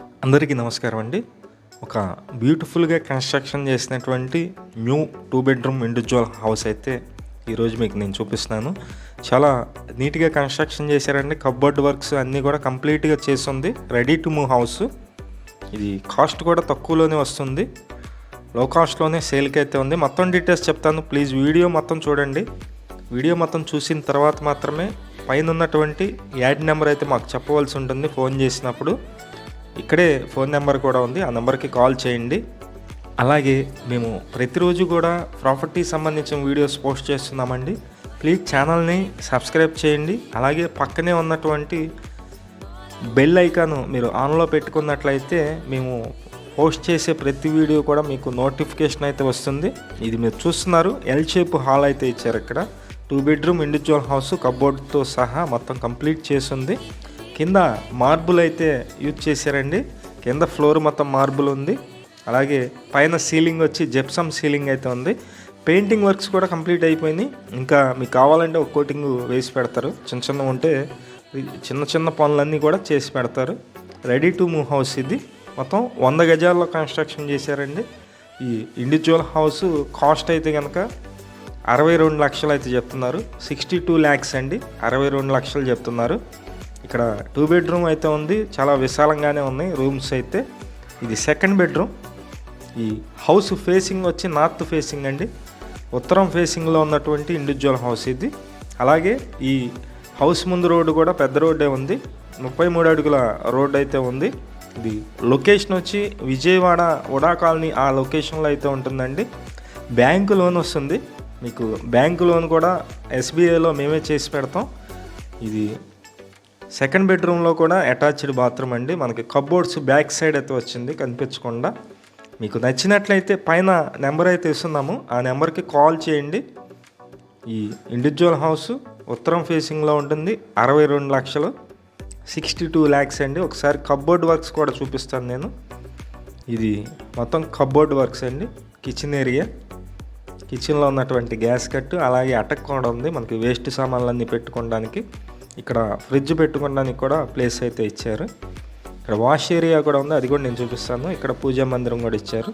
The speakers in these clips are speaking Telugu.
అందరికీ నమస్కారం అండి. ఒక బ్యూటిఫుల్గా కన్స్ట్రక్షన్ చేసినటువంటి new two bedroom individual house అయితే ఈరోజు మీకు నేను చూపిస్తున్నాను. చాలా నీట్గా కన్స్ట్రక్షన్ చేశారండి. కబ్బర్డ్ వర్క్స్ అన్నీ కూడా కంప్లీట్గా చేస్తుంది. Ready to move house. ఇది కాస్ట్ కూడా తక్కువలోనే వస్తుంది. లో కాస్ట్లోనే సేల్కి అయితే ఉంది. మొత్తం డీటెయిల్స్ చెప్తాను. ప్లీజ్ వీడియో మొత్తం చూడండి. వీడియో మొత్తం చూసిన తర్వాత మాత్రమే పైన ఉన్నటువంటి యాడ్ నెంబర్ అయితే మాకు చెప్పవలసి ఉంటుంది. ఫోన్ చేసినప్పుడు ఇక్కడే ఫోన్ నెంబర్ కూడా ఉంది. ఆ నెంబర్కి కాల్ చేయండి. అలాగే మేము ప్రతిరోజు కూడా ప్రాపర్టీ సంబంధించిన వీడియోస్ పోస్ట్ చేస్తున్నామండి. ప్లీజ్ ఛానల్ని సబ్స్క్రైబ్ చేయండి. అలాగే పక్కనే ఉన్నటువంటి బెల్ ఐకాను మీరు ఆన్లో పెట్టుకున్నట్లయితే మేము పోస్ట్ చేసే ప్రతి వీడియో కూడా మీకు నోటిఫికేషన్ అయితే వస్తుంది. ఇది మీరు చూస్తున్నారు. ఎల్ షేప్ హాల్ అయితే ఇచ్చారు ఇక్కడ. టూ బెడ్రూమ్ ఇండివిజువల్ హౌస్ కబోర్డ్తో సహా మొత్తం కంప్లీట్ చేసింది కింద మార్బుల్ అయితే యూజ్ చేశారండి. కింద ఫ్లోర్ మొత్తం మార్బుల్ ఉంది. అలాగే పైన సీలింగ్ వచ్చి జెప్సమ్ సీలింగ్ అయితే ఉంది. పెయింటింగ్ వర్క్స్ కూడా కంప్లీట్ అయిపోయినాయి. ఇంకా మీకు కావాలంటే ఒక కోటింగ్ వేసి పెడతారు. చిన్న చిన్న ఉంటే చిన్న చిన్న పనులన్నీ కూడా చేసి పెడతారు. రెడీ టు మూవ్ హౌస్ ఇది. మొత్తం వంద గజాల్లో కన్స్ట్రక్షన్ చేశారండి. ఈ ఇండివిజువల్ హౌస్ కాస్ట్ అయితే కనుక అరవై రెండు లక్షలు అయితే చెప్తున్నారు. సిక్స్టీ టూ ల్యాక్స్ అండి. అరవై రెండు లక్షలు చెప్తున్నారు. ఇక్కడ టూ బెడ్రూమ్ అయితే ఉంది చాలా విశాలంగానే ఉన్నాయి రూమ్స్ అయితే ఇది సెకండ్ బెడ్రూమ్ ఈ హౌస్ ఫేసింగ్ వచ్చి నార్త్ ఫేసింగ్ అండి. ఉత్తరం ఫేసింగ్లో ఉన్నటువంటి ఇండివిజువల్ హౌస్ ఇది. అలాగే ఈ హౌస్ ముందు రోడ్డు కూడా పెద్ద రోడ్డే ఉంది. ముప్పై మూడు అడుగుల రోడ్ అయితే ఉంది. ఇది లొకేషన్ వచ్చి విజయవాడ ఉడా కాలనీ ఆ లొకేషన్లో అయితే ఉంటుందండి. బ్యాంకు లోన్ వస్తుంది. మీకు బ్యాంకు లోన్ కూడా ఎస్బీఐలో మేమే చేసి పెడతాం. ఇది సెకండ్ బెడ్రూమ్లో కూడా అటాచ్డ్ బాత్రూమ్ అండి. మనకి కబోర్డ్స్ బ్యాక్ సైడ్ అయితే వచ్చింది కనిపించకుండా. మీకు నచ్చినట్లయితే పైన నెంబర్ అయితే ఇస్తున్నాము. ఆ నెంబర్కి కాల్ చేయండి. ఈ ఇండివిజువల్ హౌస్ ఉత్తరం ఫేసింగ్లో ఉంటుంది అరవై రెండు లక్షలు. సిక్స్టీ టూ ల్యాక్స్ అండి. ఒకసారి కబ్బోర్డ్ వర్క్స్ కూడా చూపిస్తాను నేను. ఇది మొత్తం కబ్బోర్డ్ వర్క్స్ అండి. Kitchen area. కిచెన్లో ఉన్నటువంటి గ్యాస్ కట్టు అలాగే అటక్ కూడా ఉంది. మనకి వేస్ట్ సామాన్లన్నీ పెట్టుకోవడానికి. ఇక్కడ ఫ్రిడ్జ్ పెట్టుకోవడానికి కూడా ప్లేస్ అయితే ఇచ్చారు. ఇక్కడ వాష్ ఏరియా కూడా ఉంది అది కూడా నేను చూపిస్తాను. ఇక్కడ పూజా మందిరం కూడా ఇచ్చారు.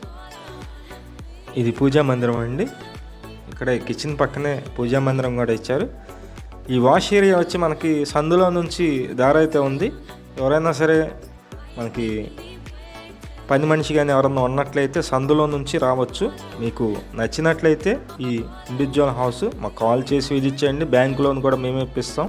ఇది పూజా మందిరం అండి. ఇక్కడ కిచెన్ పక్కనే పూజా మందిరం కూడా ఇచ్చారు. ఈ వాష్ ఏరియా వచ్చి మనకి సందులో నుంచి దారి అయితే ఉంది. ఎవరైనా సరే మనకి పని మనిషి కానీ ఎవరన్నా ఉన్నట్లయితే సందులో నుంచి రావచ్చు. మీకు నచ్చినట్లయితే ఈ ఇండివిజువల్ హౌస్ మాకు కాల్ చేసి విజిట్ చేయండి. బ్యాంక్ లోన్ కూడా మేమే ఇప్పిస్తాం.